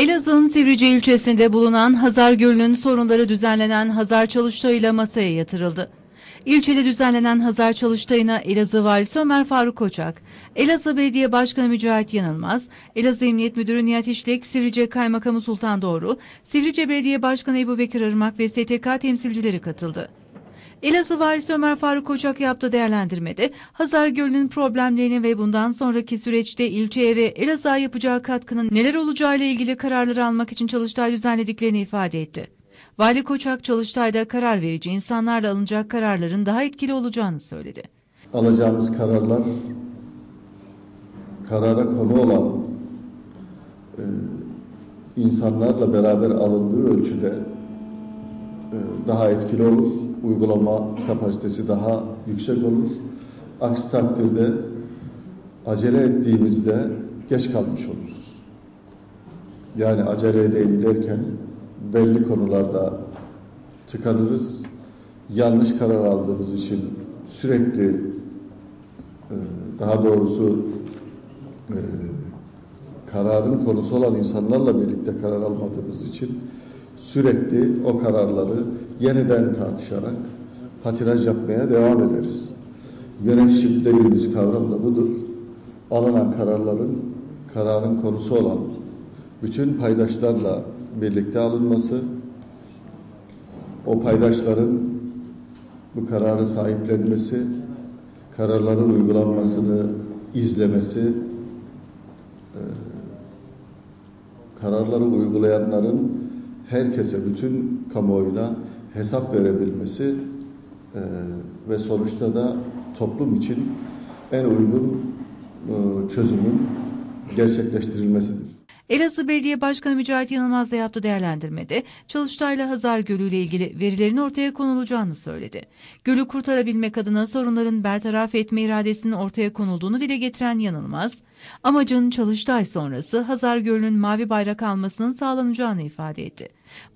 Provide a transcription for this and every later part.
Elazığ'ın Sivrice ilçesinde bulunan Hazar Gölü'nün sorunları düzenlenen Hazar Çalıştayı'yla masaya yatırıldı. İlçede düzenlenen Hazar Çalıştayı'na Elazığ Valisi Ömer Faruk Koçak, Elazığ Belediye Başkanı Mücahit Yanılmaz, Elazığ Emniyet Müdürü Nihat İşlek, Sivrice Kaymakamı Sultan Doğru, Sivrice Belediye Başkanı Ebu Bekir Irmak ve STK temsilcileri katıldı. Elazığ Valisi Ömer Faruk Koçak yaptığı değerlendirmede Hazar Gölü'nün problemlerini ve bundan sonraki süreçte ilçeye ve Elazığ'a yapacağı katkının neler olacağı ile ilgili kararları almak için çalıştay düzenlediklerini ifade etti. Vali Koçak çalıştayda karar verici insanlarla alınacak kararların daha etkili olacağını söyledi. Alacağımız kararlar karara konu olan e, insanlarla beraber alındığı ölçüde daha etkili olur. Uygulama kapasitesi daha yüksek olur. Aksi takdirde acele ettiğimizde geç kalmış oluruz. Yani acele edelim derken belli konularda tıkanırız. Yanlış karar aldığımız için sürekli e, daha doğrusu e, kararın konusu olan insanlarla birlikte karar almadığımız için sürekli o kararları yeniden tartışarak patinaj yapmaya devam ederiz. Yönetişim dediğimiz kavram da budur. Alınan kararların, kararın konusu olan bütün paydaşlarla birlikte alınması, o paydaşların bu kararı sahiplenmesi, kararların uygulanmasını izlemesi, kararları uygulayanların herkese, bütün kamuoyuna hesap verebilmesi e, ve sonuçta da toplum için en uygun e, çözümün gerçekleştirilmesidir. Elazığ Belediye Başkanı Mücahit Yanılmaz da yaptığı değerlendirmede Çalıştay'la Hazar Gölü ile ilgili verilerin ortaya konulacağını söyledi. Gölü kurtarabilmek adına sorunların bertaraf etme iradesinin ortaya konulduğunu dile getiren Yanılmaz, amacın Çalıştay sonrası Hazar Gölü'nün mavi bayrak almasının sağlanacağını ifade etti.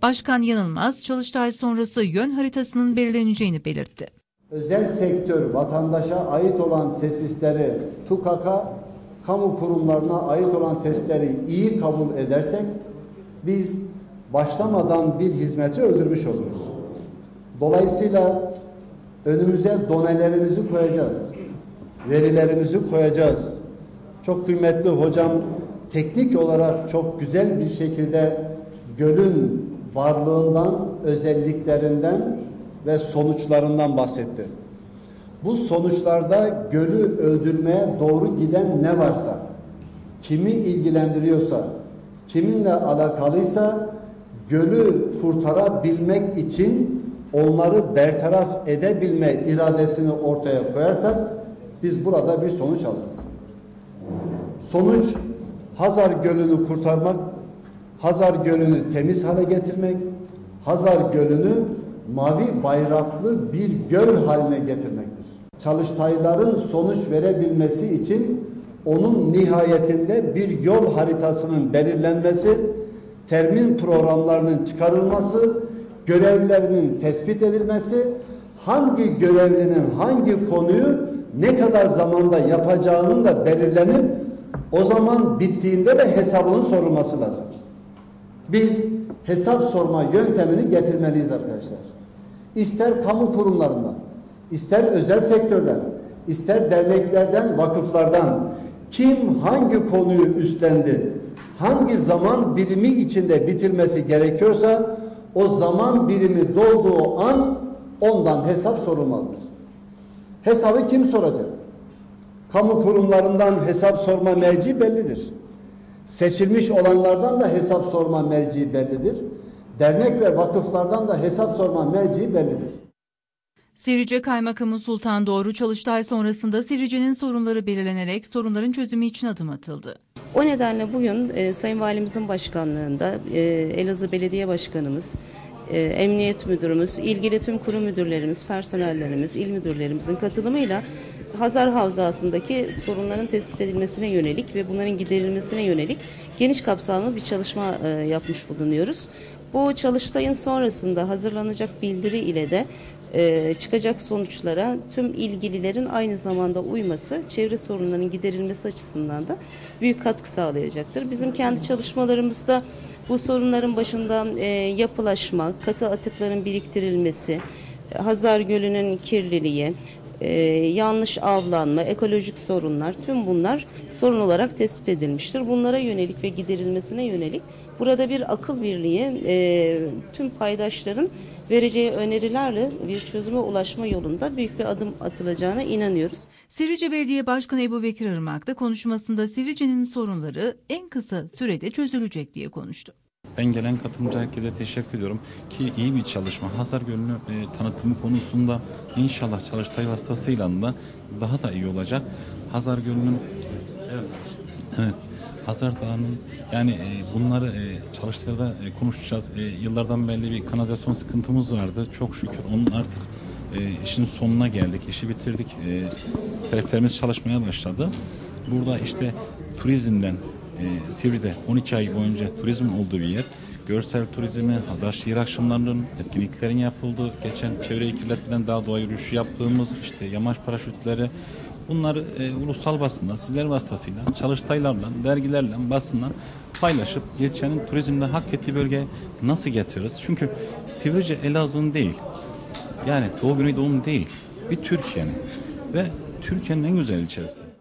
Başkan Yanılmaz, Çalıştay sonrası yön haritasının belirleneceğini belirtti. Özel sektör vatandaşa ait olan tesisleri TUKAK'a kamu kurumlarına ait olan testleri iyi kabul edersek biz başlamadan bir hizmeti öldürmüş oluruz. Dolayısıyla önümüze donelerimizi koyacağız. Verilerimizi koyacağız. Çok kıymetli hocam teknik olarak çok güzel bir şekilde gölün varlığından, özelliklerinden ve sonuçlarından bahsetti bu sonuçlarda gölü öldürmeye doğru giden ne varsa, kimi ilgilendiriyorsa, kiminle alakalıysa gölü kurtarabilmek için onları bertaraf edebilme iradesini ortaya koyarsak biz burada bir sonuç alırız. Sonuç Hazar Gölü'nü kurtarmak, Hazar Gölü'nü temiz hale getirmek, Hazar Gölü'nü mavi bayraklı bir göl haline getirmektir. Çalıştayların sonuç verebilmesi için onun nihayetinde bir yol haritasının belirlenmesi, termin programlarının çıkarılması, görevlerinin tespit edilmesi, hangi görevlinin hangi konuyu ne kadar zamanda yapacağının da belirlenip o zaman bittiğinde de hesabının sorulması lazım. Biz hesap sorma yöntemini getirmeliyiz arkadaşlar. İster kamu kurumlarından, ister özel sektörden, ister derneklerden, vakıflardan kim hangi konuyu üstlendi, hangi zaman birimi içinde bitirmesi gerekiyorsa o zaman birimi dolduğu an ondan hesap sorulmalıdır. Hesabı kim soracak? Kamu kurumlarından hesap sorma merci bellidir. Seçilmiş olanlardan da hesap sorma merci bellidir. Dernek ve vakıflardan da hesap sorma merci bellidir. Sivrice Kaymakamı Sultan Doğru Çalıştay sonrasında Sivrice'nin sorunları belirlenerek sorunların çözümü için adım atıldı. O nedenle bugün e, Sayın Valimizin başkanlığında e, Elazığ Belediye Başkanımız, e, Emniyet Müdürümüz, ilgili tüm kurum müdürlerimiz, personellerimiz, il müdürlerimizin katılımıyla Hazar Havzası'ndaki sorunların tespit edilmesine yönelik ve bunların giderilmesine yönelik geniş kapsamlı bir çalışma e, yapmış bulunuyoruz. Bu çalıştayın sonrasında hazırlanacak bildiri ile de e, çıkacak sonuçlara tüm ilgililerin aynı zamanda uyması çevre sorunlarının giderilmesi açısından da büyük katkı sağlayacaktır. Bizim kendi çalışmalarımızda bu sorunların başında e, yapılaşma, katı atıkların biriktirilmesi, Hazar Gölü'nün kirliliği, e, yanlış avlanma, ekolojik sorunlar tüm bunlar sorun olarak tespit edilmiştir. Bunlara yönelik ve giderilmesine yönelik burada bir akıl birliği e, tüm paydaşların vereceği önerilerle bir çözüme ulaşma yolunda büyük bir adım atılacağına inanıyoruz. Sivrice Belediye Başkanı Ebu Bekir Irmak da konuşmasında Sivrice'nin sorunları en kısa sürede çözülecek diye konuştu. Ben gelen katılımcı herkese teşekkür ediyorum ki iyi bir çalışma. Hazar Gölü'nü e, tanıtımı konusunda inşallah Çalıştay vasıtasıyla da daha da iyi olacak. Hazar Gölü'nün evet, Hazar Dağı'nın yani e, bunları e, Çalıştay'da e, konuşacağız. E, yıllardan beri bir kanalizasyon sıkıntımız vardı. Çok şükür onun artık e, işin sonuna geldik. İşi bitirdik. E, tariflerimiz çalışmaya başladı. Burada işte turizmden e, Sivri'de 12 ay boyunca turizmin olduğu bir yer. Görsel turizmi, Hazar şiir akşamlarının etkinliklerin yapıldığı, geçen çevreyi kirletmeden dağ doğa yürüyüşü yaptığımız işte yamaç paraşütleri bunları e, ulusal basından, sizler vasıtasıyla, çalıştaylarla, dergilerle, basından paylaşıp ilçenin turizmde hak ettiği bölgeye nasıl getiririz? Çünkü Sivrice Elazığ'ın değil, yani Doğu Güneydoğu'nun değil, bir Türkiye'nin ve Türkiye'nin en güzel ilçesi.